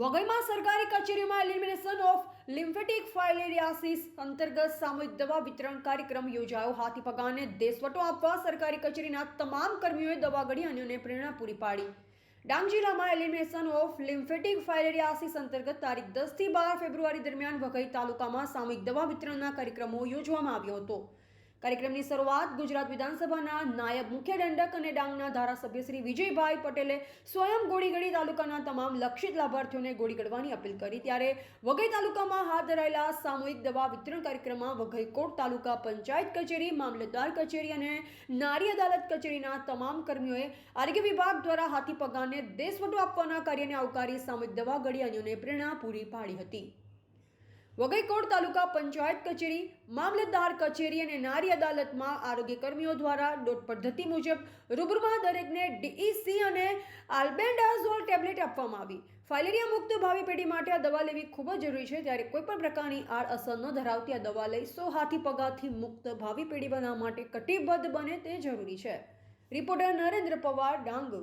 વઘઈમાં સરકારી કચેરીમાં elimination of lymphatic ફાઇલેરિયાસિસ અંતર્ગત સામૂહિક દવા વિતરણ કાર્યક્રમ યોજાયો. હાથી પગાને દેશવટો આપવા સરકારી કચેરીના તમામ કર્મીઓએ દવા ગળી અન્યોને પ્રેરણા પૂરી પાડી. ડાંગ જિલ્લામાં એલિમિનેશન ઓફ લિમ્ફેટિક ફાઇલેરિયાસિસ અંતર્ગત તારીખ દસથી બાર ફેબ્રુઆરી દરમિયાન વઘઈ તાલુકામાં સામૂહિક દવા વિતરણના કાર્યક્રમો યોજવામાં આવ્યો હતો. કાર્યક્રમની શરૂઆત ગુજરાત વિધાનસભાના નાયબ મુખ્ય દંડક અને ડાંગના ધારાસભ્ય શ્રી વિજયભાઈ પટેલે સ્વયં ગોળીગઢી તાલુકાના તમામ લક્ષિત લાભાર્થીઓને ગોળી ગળવાની અપીલ કરી. ત્યારે વઘઈ તાલુકામાં હાથ ધરાયેલા સામૂહિક દવા વિતરણ કાર્યક્રમમાં વઘઈ કોટ તાલુકા પંચાયત કચેરી, મામલતદાર કચેરી અને નારી અદાલત કચેરીના તમામ કર્મીઓએ આરોગ્ય વિભાગ દ્વારા હાથી પગાને દેશવટો આપવાના કાર્યને આવકારી સામૂહિક દવા ગળી અન્યોને પ્રેરણા પૂરી પાડી હતી. વઘઈકોટ તાલુકા પંચાયત કચેરી, મામલતદાર કચેરી અને નારી અદાલતમાં આરોગ્ય કર્મીઓ દ્વારા ડોટ પદ્ધતિ મુજબ રૂબરૂમાં દરેકને ડીઈસી અને આલ્બેન્ડાઝોલ ટેબ્લેટ આપવામાં આવી. ફાઇલેરિયા મુક્ત ભાવિ પેઢી માટે આ દવા લેવી ખૂબ જ જરૂરી છે. ત્યારે કોઈપણ પ્રકારની પ્રકારની આડઅસર ન ધરાવતી આ દવા લઈ સો હાથી પગાથી મુક્ત ભાવિ પેઢી બનાવવા માટે કટિબદ્ધ બને તે જરૂરી છે. રિપોર્ટર નરેન્દ્ર પવાર, ડાંગ.